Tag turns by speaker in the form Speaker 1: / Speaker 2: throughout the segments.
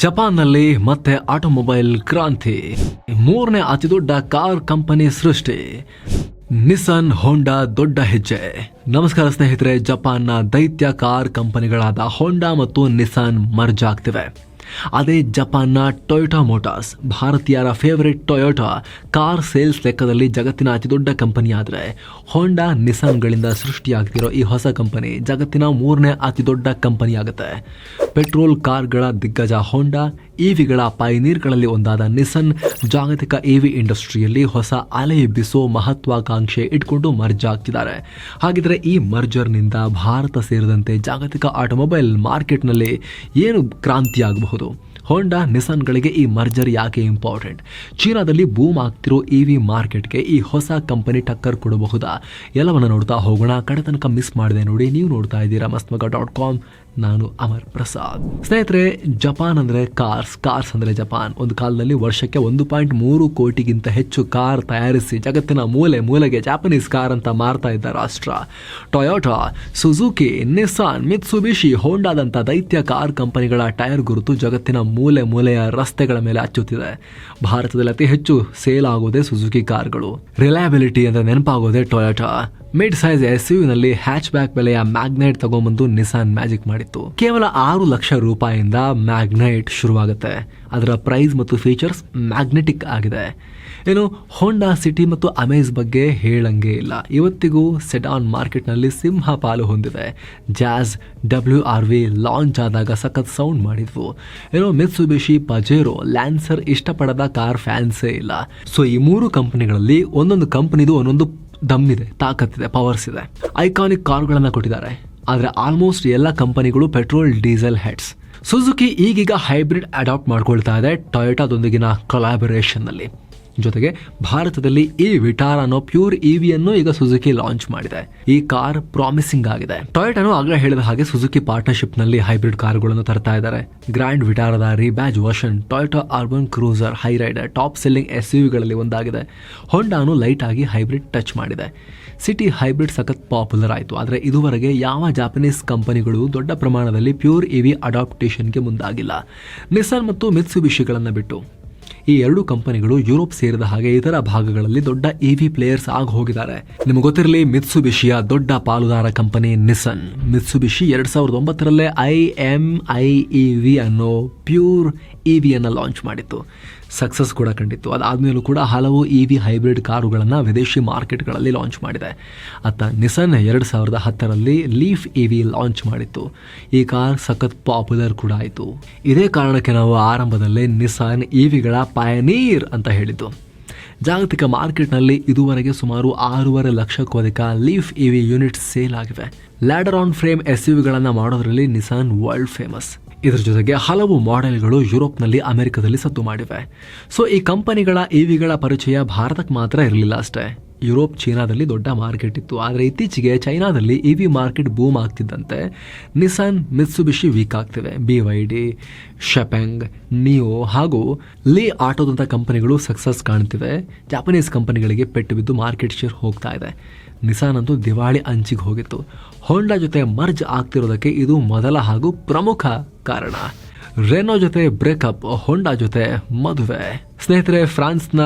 Speaker 1: ಜಪಾನ್ನಲ್ಲಿ ಮತ್ತೆ ಆಟೋಮೊಬೈಲ್ ಕ್ರಾಂತಿ. ಮೂರನೇ ಅತಿ ದೊಡ್ಡ ಕಾರ್ ಕಂಪನಿ ಸೃಷ್ಟಿ. ನಿಸನ್ ಹೋಂಡಾ ದೊಡ್ಡ ಹೆಜ್ಜೆ. ನಮಸ್ಕಾರ ಸ್ನೇಹಿತರೆ, ಜಪಾನ್ನ ದೈತ್ಯ ಕಾರ್ ಕಂಪನಿಗಳಾದ ಹೋಂಡಾ ಮತ್ತು ನಿಸಾನ್ ಮರ್ಜ್ ಆಗ್ತಿವೆ. ಅದೇ ಜಪಾನ್ನ ಟೊಯೋಟಾ ಮೋಟಾರ್ಸ್, ಭಾರತೀಯರ ಫೇವರಿಟ್ ಟೊಯೋಟಾ ಕಾರ್ ಸೇಲ್ಸ್ ಲೆಕ್ಕದಲ್ಲಿ ಜಗತ್ತಿನ ಅತಿದೊಡ್ಡ ಕಂಪನಿ ಆದರೆ ಹೋಂಡಾ ನಿಸಾನ್ಗಳಿಂದ ಸೃಷ್ಟಿಯಾಗ್ತಿರೋ ಈ ಹೊಸ ಕಂಪನಿ ಜಗತ್ತಿನ ಮೂರನೇ ಅತಿದೊಡ್ಡ ಕಂಪನಿ ಆಗುತ್ತೆ. ಪೆಟ್ರೋಲ್ ಕಾರ್ಗಳ ದಿಗ್ಗಜ ಹೋಂಡಾ ಇವಿಗಳ ಪೈನೀರ್ಗಳಲ್ಲಿ ಒಂದಾದ ನಿಸನ್ ಜಾಗತಿಕ ಇವಿ ಇಂಡಸ್ಟ್ರಿಯಲ್ಲಿ ಹೊಸ ಅಲೆ ಎಬ್ಬಿಸೋ ಮಹತ್ವಾಕಾಂಕ್ಷೆ ಇಟ್ಕೊಂಡು ಮರ್ಜ್ ಆಗ್ತಿದ್ದಾರೆ. ಹಾಗಿದ್ರೆ ಈ ಮರ್ಜರ್ನಿಂದ ಭಾರತ ಸೇರಿದಂತೆ ಜಾಗತಿಕ ಆಟೋಮೊಬೈಲ್ ಮಾರ್ಕೆಟ್ನಲ್ಲಿ ಏನು ಕ್ರಾಂತಿಯಾಗಬಹುದು ಹೋಂಡಾ ನಿಸಾನ್ಗಳಿಗೆ ಈ ಮರ್ಜರ್ ಯಾಕೆ ಇಂಪಾರ್ಟೆಂಟ್ ಚೀನಾದಲ್ಲಿ ಬೂಮ್ ಆಗ್ತಿರೋ ಇ ವಿ ಮಾರ್ಕೆಟ್ಗೆ ಈ ಹೊಸ ಕಂಪನಿ ಟಕ್ಕರ್ ಕೊಡಬಹುದಾ? ಎಲ್ಲವನ್ನ ನೋಡ್ತಾ ಹೋಗೋಣ. ಕಡೆ ತನಕ ಮಿಸ್ ಮಾಡಿದೆ ನೋಡಿ. ನೀವು ನೋಡ್ತಾ ಇದ್ದೀರಾ ಮಸ್ಮಗ ಡಾಟ್ ಕಾಮ್ ನಾನು ಅಮರ್ ಪ್ರಸಾದ್. ಸ್ನೇಹಿತರೆ, ಜಪಾನ್ ಅಂದ್ರೆ ಕಾರ್ಸ್ ಕಾರ್ಸ್ ಅಂದ್ರೆ ಜಪಾನ್. ಒಂದು ಕಾಲದಲ್ಲಿ ವರ್ಷಕ್ಕೆ ಒಂದು ಪಾಯಿಂಟ್ ಮೂರು ಕೋಟಿಗಿಂತ ಹೆಚ್ಚು ಕಾರ್ ತಯಾರಿಸಿ ಜಗತ್ತಿನ ಮೂಲೆ ಮೂಲೆಗೆ ಜಾಪನೀಸ್ ಕಾರ್ ಅಂತ ಮಾರ್ತಾ ಇದ್ದ ರಾಷ್ಟ್ರ. ಟೊಯೋಟಾ, ಸುಜುಕಿ ನಿಸಾನ್ ಮಿತ್ಸುಬಿಶಿ ಹೋಂಡಾದಂಥ ದೈತ್ಯ ಕಾರ್ ಕಂಪನಿಗಳ ಟೈರ್ ಗುರುತು ಜಗತ್ತಿನ ಮೂಲೆ ಮೂಲೆಯ ರಸ್ತೆಗಳ ಮೇಲೆ ಹಚ್ಚುತ್ತಿದೆ. ಭಾರತದಲ್ಲಿ ಅತಿ ಹೆಚ್ಚು ಸೇಲ್ ಆಗೋದೇ ಸುಜುಕಿ ಕಾರ್ಗಳು. ರಿಲಯಬಿಲಿಟಿ ಅಂತ ನೆನಪಾಗೋದೇ ಟೊಯೋಟಾ. ಮಿಡ್ ಸೈಜ್ ಎಸ್ನಲ್ಲಿ ಹ್ಯಾಚ್ ಬ್ಯಾಕ್ ಬೆಲೆಯ ಮ್ಯಾಗ್ನೈಟ್ ತಗೊಂಬಂದು ನಿಸಾನ್ ಮ್ಯಾಜಿಕ್ ಮಾಡಿತ್ತು. ಕೇವಲ ಆರು ಲಕ್ಷ ರೂಪಾಯಿಯಿಂದ ಮ್ಯಾಗ್ನೈಟ್ ಶುರುವಾಗುತ್ತೆ. ಅದರ ಪ್ರೈಸ್ ಮತ್ತು ಫೀಚರ್ಸ್ ಮ್ಯಾಗ್ನೆಟಿಕ್ ಆಗಿದೆ. ಏನು ಹೋಂಡಾ ಸಿಟಿ ಮತ್ತು ಅಮೇಜ್ ಬಗ್ಗೆ ಹೇಳಂಗೆ ಇಲ್ಲ. ಇವತ್ತಿಗೂ ಸೆಡಾನ್ ಮಾರ್ಕೆಟ್ನಲ್ಲಿ ಸಿಂಹ ಪಾಲು ಹೊಂದಿದೆ. Jazz W R V launch ಆದಾಗ ಸಖತ್ ಸೌಂಡ್ ಮಾಡಿದ್ವು. ಏನೋ ಮಿತ್ಸುಬಿಶಿ ಪಜೇರೋ ಲ್ಯಾನ್ಸರ್ ಇಷ್ಟಪಡದ ಕಾರ್ ಫ್ಯಾನ್ಸೇ ಇಲ್ಲ. ಸೊ ಈ ಮೂರು ಕಂಪನಿಗಳಲ್ಲಿ ಒಂದೊಂದು ಕಂಪನಿದು ಒಂದೊಂದು ದಮ್ ಇದೆ ತಾಕತ್ತಿದೆ ಪವರ್ಸ್ ಇದೆ. ಐಕಾನಿಕ್ ಕಾರ್ಗಳನ್ನು ಕೊಟ್ಟಿದ್ದಾರೆ. ಆದರೆ ಆಲ್ಮೋಸ್ಟ್ ಎಲ್ಲ ಕಂಪನಿಗಳು ಪೆಟ್ರೋಲ್ ಡೀಸೆಲ್ ಹೆಡ್ಸ್ ಸುಜುಕಿ ಈಗೀಗ ಹೈಬ್ರಿಡ್ ಅಡಾಪ್ಟ್ ಮಾಡ್ಕೊಳ್ತಾ ಇದೆ ಟೊಯೋಟಾದೊಂದಿಗಿನ ಕೊಲಾಬರೇಷನ್ನಲ್ಲಿ ಜೊತೆಗೆ ಭಾರತದಲ್ಲಿ ಈ ಅನ್ನೋ ಪ್ಯೂರ್ ಇವಿಯನ್ನು ಈಗ ಸುಜುಕಿ ಲಾಂಚ್ ಮಾಡಿದೆ. ಈ ಕಾರ್ ಪ್ರಾಮಿಸಿಂಗ್ ಆಗಿದೆ. ಟೊಯೋಟಾನು ಆಗ್ರಹ ಹೇಳಿದ ಹಾಗೆ ಸುಜುಕಿ ಪಾರ್ಟ್ನರ್ಶಿಪ್ನಲ್ಲಿ ಹೈಬ್ರಿಡ್ ಕಾರ್ಗಳನ್ನು ತರ್ತಾ ಇದ್ದಾರೆ. Grand ವಿಟಾರದ rebadge version Toyota Urban Cruiser Hyryder top selling S ಯುಗಳಲ್ಲಿ ಒಂದಾಗಿದೆ. ಹೊಂಡಾನು ಲೈಟ್ ಆಗಿ ಹೈಬ್ರಿಡ್ ಟಚ್ ಮಾಡಿದೆ. ಸಿಟಿ ಹೈಬ್ರಿಡ್ ಸಖತ್ ಪಾಪ್ಯುಲರ್ ಆಯಿತು. ಆದರೆ ಇದುವರೆಗೆ ಯಾವ ಜಾಪನೀಸ್ ಕಂಪನಿಗಳು ದೊಡ್ಡ ಪ್ರಮಾಣದಲ್ಲಿ ಪ್ಯೂರ್ ಇವಿ ಅಡಾಪ್ಟೇಷನ್ಗೆ ಮುಂದಾಗಿಲ್ಲ. ನಿಸಾನ್ ಮತ್ತು ಮಿತ್ಸುಬಿಶಿಗಳನ್ನು ಬಿಟ್ಟು. ಈ ಎರಡು ಕಂಪನಿಗಳು ಯುರೋಪ್ ಸೇರಿದ ಹಾಗೆ ಇತರ ಭಾಗಗಳಲ್ಲಿ ದೊಡ್ಡ ಇವಿ ಪ್ಲೇಯರ್ಸ್ ಆಗಿ ಹೋಗಿದ್ದಾರೆ. ನಿಮಗೆ ಗೊತ್ತಿರಲಿ ಮಿತ್ಸುಬಿಶಿಯ ದೊಡ್ಡ ಪಾಲುದಾರ ಕಂಪನಿ ನಿಸನ್ ಮಿತ್ಸುಬಿಶಿ ಎರಡ್ ಸಾವಿರದ ಒಂಬತ್ತರಲ್ಲೇ i M i E V ಅನ್ನೋ ಪ್ಯೂರ್ ಇವಿಯನ್ನು ಲಾಂಚ್ ಮಾಡಿತ್ತು. ಸಕ್ಸಸ್ ಕೂಡ ಕಂಡಿತ್ತು. ಅದಾದಮೇಲೂ ಕೂಡ ಹಲವು ಇ ವಿ ಹೈಬ್ರಿಡ್ ಕಾರುಗಳನ್ನು ವಿದೇಶಿ ಮಾರ್ಕೆಟ್ಗಳಲ್ಲಿ ಲಾಂಚ್ ಮಾಡಿದೆ. ಅತ್ತ ನಿಸನ್ ಎರಡು ಸಾವಿರದ ಹತ್ತರಲ್ಲಿ ಲೀಫ್ ಇ ವಿ ಲಾಂಚ್ ಮಾಡಿತ್ತು. ಈ ಕಾರ್ ಸಖತ್ ಪಾಪ್ಯುಲರ್ ಕೂಡ ಆಯಿತು. ಇದೇ ಕಾರಣಕ್ಕೆ ನಾವು ಆರಂಭದಲ್ಲಿ ನಿಸಾನ್ ಇ ವಿಗಳ ಪಯನೀರ್ ಅಂತ ಹೇಳಿದ್ದು. ಜಾಗತಿಕ ಮಾರ್ಕೆಟ್ನಲ್ಲಿ ಇದುವರೆಗೆ ಸುಮಾರು ಆರೂವರೆ ಲಕ್ಷಕ್ಕೂ ಅಧಿಕ Leaf E V unit sale ಆಗಿವೆ. ಲ್ಯಾಡರ್ ಆನ್ ಫ್ರೇಮ್ ಎಸ್ ಯುವಿಗಳನ್ನು ಮಾಡೋದ್ರಲ್ಲಿ ನಿಸಾನ್ ವರ್ಲ್ಡ್ ಫೇಮಸ್ ಇದರ ಜೊತೆಗೆ ಹಲವು ಮಾಡೆಲ್ಗಳು ಯುರೋಪ್ನಲ್ಲಿ ಅಮೆರಿಕದಲ್ಲಿ ಸತ್ತು ಮಾಡಿವೆ. ಸೊ ಈ ಕಂಪನಿಗಳ ಇವಿಗಳ ಪರಿಚಯ ಭಾರತಕ್ಕೆ ಮಾತ್ರ ಇರಲಿಲ್ಲ ಅಷ್ಟೇ. ಯುರೋಪ್ ಚೀನಾದಲ್ಲಿ ದೊಡ್ಡ ಮಾರ್ಕೆಟ್ ಇತ್ತು. ಆದರೆ ಇತ್ತೀಚೆಗೆ ಚೈನಾದಲ್ಲಿ ಇ ವಿ ಮಾರ್ಕೆಟ್ ಬೂಮ್ ಆಗ್ತಿದ್ದಂತೆ. Nissan Mitsubishi weak ಆಗ್ತಿವೆ. B Y D Xpeng Nio ಹಾಗೂ ಲೀ ಆಟೋದಂಥ ಕಂಪನಿಗಳು ಸಕ್ಸಸ್ ಕಾಣ್ತಿವೆ. ಜಾಪನೀಸ್ ಕಂಪನಿಗಳಿಗೆ ಪೆಟ್ಟು ಬಿದ್ದು ಮಾರ್ಕೆಟ್ ಶೇರ್ ಹೋಗ್ತಾ ಇದೆ. ನಿಸಾನ್ ಅಂತೂ ದಿವಾಳಿ ಅಂಚಿಗೆ ಹೋಗಿತ್ತು. ಹೋಂಡಾ ಜೊತೆ ಮರ್ಜ್ ಆಗ್ತಿರೋದಕ್ಕೆ ಇದು ಮೊದಲ ಹಾಗೂ ಪ್ರಮುಖ ಕಾರಣ. ರೆನೋ ಜೊತೆ ಬ್ರೇಕಪ್, ಹೋಂಡಾ ಜೊತೆ ಮದುವೆ. ಸ್ನೇಹಿತರೆ, ಫ್ರಾನ್ಸ್ನ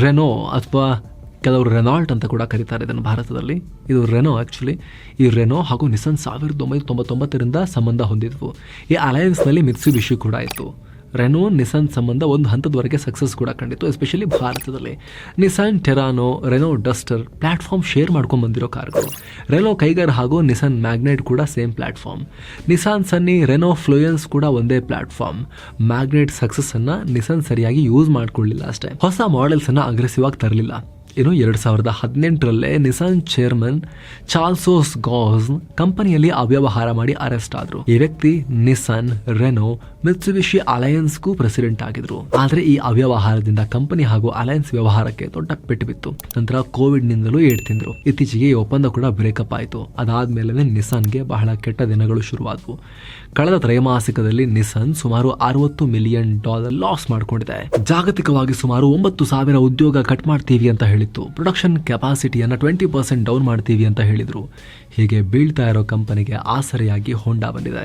Speaker 1: ರೆನೋ ಅಥವಾ ಕೆಲವರು ರೆನಾಲ್ಟ್ ಅಂತ ಕೂಡ ಕರೀತಾರೆ ಇದನ್ನು ಭಾರತದಲ್ಲಿ. ಇದು ರೆನೋ ಆ್ಯಕ್ಚುಲಿ ಈ ರೆನೋ ಹಾಗೂ ನಿಸನ್ ಸಾವಿರದ ಒಂಬೈನೂರ ತೊಂಬತ್ತೊಂಬತ್ತರಿಂದ ಸಂಬಂಧ ಹೊಂದಿದ್ವು. ಈ ಅಲಯನ್ಸ್ನಲ್ಲಿ ಮಿತ್ಸುಬಿಶಿ ಕೂಡ ಇತ್ತು. ರೆನೋ, ನಿಸಾನ್ ಸಂಬಂಧ ಒಂದು ಹಂತದವರೆಗೆ ಸಕ್ಸಸ್ ಕೂಡ ಕಂಡಿತ್ತು ಎಸ್ಪೆಷಲಿ ಭಾರತದಲ್ಲಿ. Nissan, Terrano, Renault, Duster platform share ಮಾಡ್ಕೊಂಡು ಬಂದಿರೋ ಕಾರ್ಗಳು. ರೆನೋ, ಕೈಗರ್ ಹಾಗೂ ನಿಸಾನ್ ಮ್ಯಾಗ್ನೆಟ್ ಕೂಡ same platform Nissan, Sunny, Renault, Fluence ಕೂಡ ಒಂದೇ ಪ್ಲಾಟ್ಫಾರ್ಮ್ ಮ್ಯಾಗ್ನೆಟ್ ಸಕ್ಸಸ್ ಅನ್ನ ನಿಸಾನ್ ಸರಿಯಾಗಿ ಯೂಸ್ ಮಾಡ್ಕೊಳ್ಳಿಲ್ಲ ಅಷ್ಟೇ. ಹೊಸ ಮಾಡೆಲ್ಸ್ ಅನ್ನ ಅಗ್ರೆಸಿವ್ ಆಗಿ ತರಲಿಲ್ಲ. ಇನ್ನು ಎರಡು ಸಾವಿರದ ಹದಿನೆಂಟರಲ್ಲೇ ನಿಸಾನ್ ಚೇರ್ಮನ್ ಚಾರ್ಲ್ಸೋಸ್ ಗಾಸ್ ಕಂಪನಿಯಲ್ಲಿ ಅವ್ಯವಹಾರ ಮಾಡಿ ಅರೆಸ್ಟ್ ಆದ್ರು. ಈ ವ್ಯಕ್ತಿ ನಿಸಾನ್ ರೆನೋ ಮಿತ್ಸುಬಿಶಿ ಅಲಯನ್ಸ್ಗೂ ಪ್ರೆಸಿಡೆಂಟ್ ಆಗಿದ್ರು. ಆದ್ರೆ ಈ ಅವ್ಯವಹಾರದಿಂದ ಕಂಪನಿ ಹಾಗೂ ಅಲಯನ್ಸ್ ವ್ಯವಹಾರಕ್ಕೆ ದೊಡ್ಡ ಪೆಟ್ಟು ಬಿತ್ತು. ನಂತರ ಕೋವಿಡ್ ನಿಂದಲೂ ತಿಂದ್ರು. ಇತ್ತೀಚೆಗೆ ಈ ಒಪ್ಪಂದ ಕೂಡ ಬ್ರೇಕಪ್ ಆಯಿತು. ಅದಾದ್ಮೇಲೆ ನಿಸಾನ್ಗೆ ಬಹಳ ಕೆಟ್ಟ ದಿನಗಳು ಶುರುವಾದವು. ಕಳೆದ ತ್ರೈಮಾಸಿಕದಲ್ಲಿ ನಿಸಾನ್ ಸುಮಾರು ಅರವತ್ತು ಮಿಲಿಯನ್ ಡಾಲರ್ ಲಾಸ್ ಮಾಡಿಕೊಂಡಿದೆ. ಜಾಗತಿಕವಾಗಿ ಸುಮಾರು ಒಂಬತ್ತು ಸಾವಿರ ಉದ್ಯೋಗ ಕಟ್ ಮಾಡ್ತೀವಿ ಅಂತ ಹೇಳಿ ಹೇಳಿತ್ತು. ಪ್ರೊಡಕ್ಷನ್ ಕೆಪಾಸಿಟಿಯನ್ನು ಟ್ವೆಂಟಿ ಪರ್ಸೆಂಟ್ ಡೌನ್ ಮಾಡ್ತೀವಿ ಅಂತ ಹೇಳಿದರು. ಹೀಗೆ ಬೀಳ್ತಾ ಇರೋ ಕಂಪನಿಗೆ ಆಸರೆಯಾಗಿ ಹೋಂಡಾ ಬಂದಿದೆ.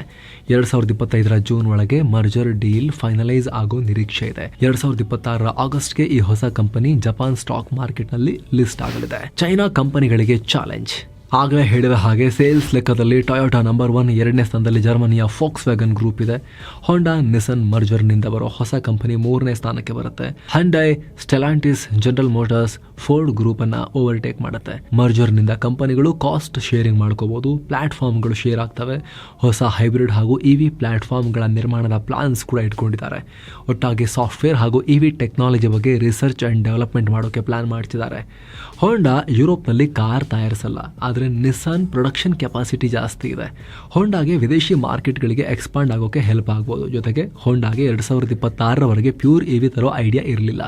Speaker 1: ಎರಡು ಸಾವಿರದ ಇಪ್ಪತ್ತೈದರ ಜೂನ್ ಒಳಗೆ ಮರ್ಜರ್ ಡೀಲ್ ಫೈನಲೈಸ್ ಆಗೋ ನಿರೀಕ್ಷೆ ಇದೆ. ಎರಡು ಸಾವಿರದ ಇಪ್ಪತ್ತಾರರ ಆಗಸ್ಟ್ಗೆ ಈ ಹೊಸ ಕಂಪನಿ ಜಪಾನ್ ಸ್ಟಾಕ್ ಮಾರ್ಕೆಟ್ನಲ್ಲಿ ಲಿಸ್ಟ್ ಆಗಲಿದೆ. ಚೈನಾ ಕಂಪನಿಗಳಿಗೆ ಚಾಲೆಂಜ್ ಆಗಲೇ ಹೇಳಿದ ಹಾಗೆ ಸೇಲ್ಸ್ ಲೆಕ್ಕದಲ್ಲಿ ಟೊಯೋಟಾ ನಂಬರ್ ಒನ್ ಎರಡನೇ ಸ್ಥಾನದಲ್ಲಿ ಜರ್ಮನಿಯ ಫೋಕ್ಸ್ ವ್ಯಾಗನ್ ಗ್ರೂಪ್ ಇದೆ ಹೊಂಡಾ ನಿಸನ್ ಮರ್ಜರ್ನಿಂದ ಬರೋ ಹೊಸ ಕಂಪನಿ ಮೂರನೇ ಸ್ಥಾನಕ್ಕೆ ಬರುತ್ತೆ. Hyundai Stellantis General Motors Ford group ಅನ್ನ ಓವರ್ಟೇಕ್ ಮಾಡುತ್ತೆ. ಮರ್ಜರ್ನಿಂದ ಕಂಪನಿಗಳು ಕಾಸ್ಟ್ ಶೇರಿಂಗ್ ಮಾಡ್ಕೋಬಹುದು ಪ್ಲಾಟ್ಫಾರ್ಮ್ಗಳು ಶೇರ್ ಆಗ್ತವೆ. ಹೊಸ ಹೈಬ್ರಿಡ್ ಹಾಗೂ ಇವಿ ಪ್ಲಾಟ್ಫಾರ್ಮ್ಗಳ ನಿರ್ಮಾಣದ ಪ್ಲಾನ್ಸ್ ಕೂಡ ಇಟ್ಕೊಂಡಿದ್ದಾರೆ. ಒಟ್ಟಾಗಿ ಸಾಫ್ಟ್ವೇರ್ ಹಾಗೂ ಇವಿ ಟೆಕ್ನಾಲಜಿ ಬಗ್ಗೆ ರಿಸರ್ಚ್ ಅಂಡ್ ಡೆವಲಪ್ಮೆಂಟ್ ಮಾಡೋಕೆ ಪ್ಲಾನ್ ಮಾಡ್ತಿದ್ದಾರೆ. ಹೋಂಡಾ ಯುರೋಪ್ನಲ್ಲಿ ಕಾರ್ ತಯಾರಿಸಲ್ಲ. ಆದರೆ ನಿಸಾನ್ ಪ್ರೊಡಕ್ಷನ್ ಕೆಪಾಸಿಟಿ ಜಾಸ್ತಿ ಇದೆ. ಹೊಂಡಾಗೆ ವಿದೇಶಿ ಮಾರ್ಕೆಟ್ಗಳಿಗೆ ಎಕ್ಸ್ಪಾಂಡ್ ಆಗೋಕ್ಕೆ ಹೆಲ್ಪ್ ಆಗ್ಬೋದು. ಜೊತೆಗೆ ಹೊಂಡಾಗೆ ಎರಡು ಸಾವಿರದ ಇಪ್ಪತ್ತಾರರವರೆಗೆ ಪ್ಯೂರ್ ಇ ವಿ ತರೋ ಐಡಿಯಾ ಇರಲಿಲ್ಲ.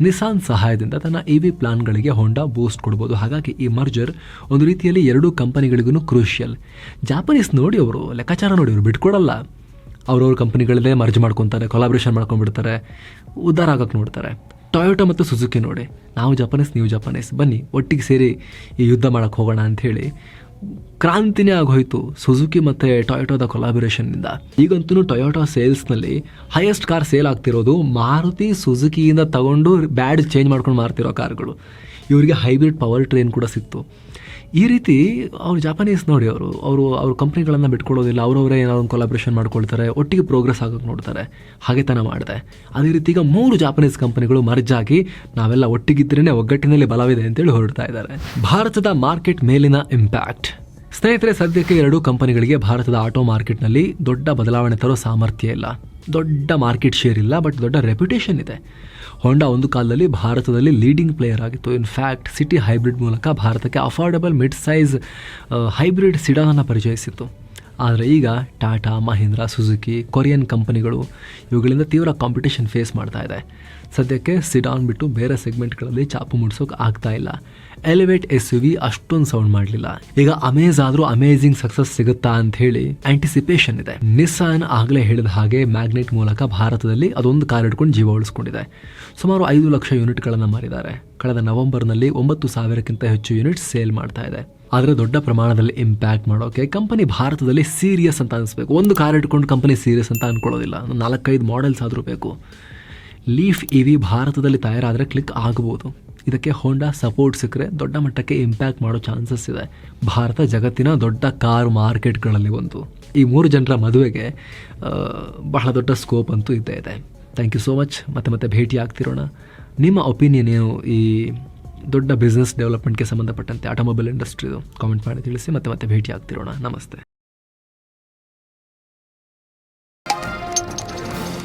Speaker 1: ನಿಸಾನ್ ಸಹಾಯದಿಂದ ತನ್ನ ಇ ವಿ ಪ್ಲಾನ್ಗಳಿಗೆ ಹೋಂಡಾ ಬೂಸ್ಟ್ ಕೊಡ್ಬೋದು. ಹಾಗಾಗಿ ಈ ಮರ್ಜರ್ ಒಂದು ರೀತಿಯಲ್ಲಿ ಎರಡೂ ಕಂಪನಿಗಳಿಗೂ ಕ್ರೂಷಿಯಲ್ ಜಾಪನೀಸ್ ನೋಡಿ ಅವರು, ಲೆಕ್ಕಾಚಾರ ನೋಡಿ ಅವರು ಬಿಟ್ಕೊಡಲ್ಲ. ಅವ್ರವ್ರ ಕಂಪ್ನಿಗಳಲ್ಲೇ ಮರ್ಜ್ ಮಾಡ್ಕೊತಾರೆ ಕೊಲಾಬ್ರೇಷನ್ ಮಾಡ್ಕೊಂಡ್ಬಿಡ್ತಾರೆ. ಉದ್ಧಾರ ಆಗೋಕೆ ನೋಡ್ತಾರೆ. ಟೊಯೋಟಾ ಮತ್ತು ಸುಜುಕಿ ನೋಡಿ. ನಾವು ಜಪಾನೀಸ್ ನೀವು ಜಪಾನೀಸ್ ಬನ್ನಿ, ಒಟ್ಟಿಗೆ ಸೇರಿ ಈ ಯುದ್ಧ ಮಾಡೋಕ್ಕೆ ಹೋಗೋಣ ಅಂಥೇಳಿ ಕ್ರಾಂತಿನೇ ಆಗೋಯ್ತು ಸುಜುಕಿ ಮತ್ತು ಟೊಯೋಟೋದ ಕೊಲಾಬರೇಷನ್ನಿಂದ ಈಗಂತೂ ಟೊಯೋಟಾ ಸೇಲ್ಸ್ನಲ್ಲಿ ಹೈಯೆಸ್ಟ್ ಕಾರ್ ಸೇಲ್ ಆಗ್ತಿರೋದು ಮಾರುತಿ ಸುಜುಕಿಯಿಂದ ತಗೊಂಡು ಬ್ಯಾಡ್ ಚೇಂಜ್ ಮಾಡ್ಕೊಂಡು ಮಾರ್ತಿರೋ ಕಾರ್ಗಳು ಇವರಿಗೆ ಹೈಬ್ರಿಡ್ ಪವರ್ ಟ್ರೈನ್ ಕೂಡ ಸಿಕ್ತು. ಈ ರೀತಿ ಅವ್ರು ಜಾಪನೀಸ್ ನೋಡಿ ಅವರು ಅವರು, ಅವ್ರ ಕಂಪ್ನಿಗಳನ್ನು ಬಿಟ್ಕೊಳ್ಳೋದಿಲ್ಲ ಅವರವರೇ ಏನಾದ್ರು ಒಂದು ಕೊಲಾಬ್ರೇಷನ್ ಮಾಡ್ಕೊಳ್ತಾರೆ, ಒಟ್ಟಿಗೆ ಪ್ರೋಗ್ರೆಸ್ ಆಗೋಕೆ ನೋಡ್ತಾರೆ. ಹಾಗೆ ತನ ಮಾಡಿದೆ. ಅದೇ ರೀತಿ ಈಗ ಮೂರು ಜಾಪನೀಸ್ ಕಂಪನಿಗಳು ಮರ್ಜ್ ನಾವೆಲ್ಲ ಒಟ್ಟಿಗಿದ್ರೇ ಒಗ್ಗಟ್ಟಿನಲ್ಲಿ ಬಲವಿದೆ ಅಂತೇಳಿ ಹೊರಡ್ತಾ ಇದ್ದಾರೆ. ಭಾರತದ ಮಾರ್ಕೆಟ್ ಮೇಲಿನ ಇಂಪ್ಯಾಕ್ಟ್ ಸ್ನೇಹಿತರೆ, ಸದ್ಯಕ್ಕೆ ಎರಡೂ ಕಂಪನಿಗಳಿಗೆ ಭಾರತದ ಆಟೋ ಮಾರ್ಕೆಟ್ನಲ್ಲಿ ದೊಡ್ಡ ಬದಲಾವಣೆ ತರೋ ಸಾಮರ್ಥ್ಯ ಇಲ್ಲ. ದೊಡ್ಡ ಮಾರ್ಕೆಟ್ ಶೇರ್ ಇಲ್ಲ, ಬಟ್ ದೊಡ್ಡ ರೆಪ್ಯುಟೇಷನ್ ಇದೆ. ಹೊಂಡಾ ಒಂದು ಕಾಲದಲ್ಲಿ ಭಾರತದಲ್ಲಿ ಲೀಡಿಂಗ್ ಪ್ಲೇಯರ್ ಆಗಿತ್ತು. ಇನ್ಫ್ಯಾಕ್ಟ್ ಸಿಟಿ ಹೈಬ್ರಿಡ್ ಮೂಲಕ ಭಾರತಕ್ಕೆ ಅಫೋರ್ಡಬಲ್ ಮಿಡ್ ಸೈಜ್ ಹೈಬ್ರಿಡ್ ಸಿಡಾನನ್ನು ಪರಿಚಯಿಸಿತ್ತು. ಆದರೆ ಈಗ ಟಾಟಾ, ಮಹೀಂದ್ರ, ಸುಜುಕಿ, ಕೊರಿಯನ್ ಕಂಪನಿಗಳು ಇವುಗಳಿಂದ ತೀವ್ರ ಕಾಂಪಿಟೇಷನ್ ಫೇಸ್ ಮಾಡ್ತಾ ಇದೆ. ಸದ್ಯಕ್ಕೆ ಸಿಡಾನ್ ಬಿಟ್ಟು ಬೇರೆ ಸೆಗ್ಮೆಂಟ್ಗಳಲ್ಲಿ ಚಾಪು ಮುಡ್ಸೋಕೆ ಆಗ್ತಾ ಇಲ್ಲ. ಎಲಿವೇಟ್ ಎಸ್ ಯು ವಿ ಅಷ್ಟೊಂದು ಸೌಂಡ್ ಮಾಡಲಿಲ್ಲ. ಈಗ ಅಮೇಜ್ ಆದರೂ ಅಮೇಝಿಂಗ್ ಸಕ್ಸಸ್ ಸಿಗುತ್ತಾ ಅಂತ ಹೇಳಿ ಆಂಟಿಸಿಪೇಷನ್ ಇದೆ. ನಿಸ್ಸಾನ್ ಆಗಲೇ ಹೇಳಿದ ಹಾಗೆ ಮ್ಯಾಗ್ನೆಟ್ ಮೂಲಕ ಭಾರತದಲ್ಲಿ ಅದೊಂದು ಕಾರ್ ಇಟ್ಕೊಂಡು ಜೀವ ಉಳಿಸ್ಕೊಂಡಿದೆ. ಸುಮಾರು ಐದು ಲಕ್ಷ ಯೂನಿಟ್ಗಳನ್ನು ಮಾರಿದ್ದಾರೆ. ಕಳೆದ ನವೆಂಬರ್ನಲ್ಲಿ ಒಂಬತ್ತು ಸಾವಿರಕ್ಕಿಂತ ಹೆಚ್ಚು ಯೂನಿಟ್ ಸೇಲ್ ಮಾಡ್ತಾ ಇದೆ. ಆದರೆ ದೊಡ್ಡ ಪ್ರಮಾಣದಲ್ಲಿ ಇಂಪ್ಯಾಕ್ಟ್ ಮಾಡೋಕೆ ಕಂಪನಿ ಭಾರತದಲ್ಲಿ ಸೀರಿಯಸ್ ಅಂತ ಅನಿಸ್ಬೇಕು. ಒಂದು ಕಾರ್ ಇಟ್ಕೊಂಡು ಕಂಪನಿ ಸೀರಿಯಸ್ ಅಂತ ಅನ್ಕೊಳ್ಳೋದಿಲ್ಲ. ನಾಲ್ಕೈದು ಮಾಡೆಲ್ಸ್ ಆದರೂ ಬೇಕು. ಲೀಫ್ ಇ ವಿ ಭಾರತದಲ್ಲಿ ತಯಾರಾದರೆ ಕ್ಲಿಕ್ ಆಗ್ಬೋದು. ಇದಕ್ಕೆ ಹೋಂಡಾ ಸಪೋರ್ಟ್ ಸಿಕ್ಕರೆ ದೊಡ್ಡ ಮಟ್ಟಕ್ಕೆ ಇಂಪ್ಯಾಕ್ಟ್ ಮಾಡೋ ಚಾನ್ಸಸ್ ಇದೆ. ಭಾರತ ಜಗತ್ತಿನ ದೊಡ್ಡ ಕಾರ್ ಮಾರ್ಕೆಟ್ಗಳಲ್ಲಿ ಒಂದು. ಈ ಮೂರು ಜನರ ಮದುವೆಗೆ ಬಹಳ ದೊಡ್ಡ ಸ್ಕೋಪ್ ಅಂತೂ ಇದ್ದೇ ಇದೆ. ಥ್ಯಾಂಕ್ ಯು ಸೋ ಮಚ್ ಮತ್ತೆ ಮತ್ತೆ ಭೇಟಿ ಆಗ್ತಿರೋಣ ನಿಮ್ಮ ಒಪಿನಿಯನ್ ಏನು ಈ ದೊಡ್ಡ ಬಿಸ್ನೆಸ್ ಡೆವಲಪ್ಮೆಂಟ್ಗೆ ಸಂಬಂಧಪಟ್ಟಂತೆ ಆಟೋಮೊಬೈಲ್ ಇಂಡಸ್ಟ್ರಿದು ಕಾಮೆಂಟ್ ಮಾಡಿ ತಿಳಿಸಿ ಮತ್ತೆ ಮತ್ತೆ ಭೇಟಿ ಆಗ್ತಿರೋಣ ನಮಸ್ತೆ.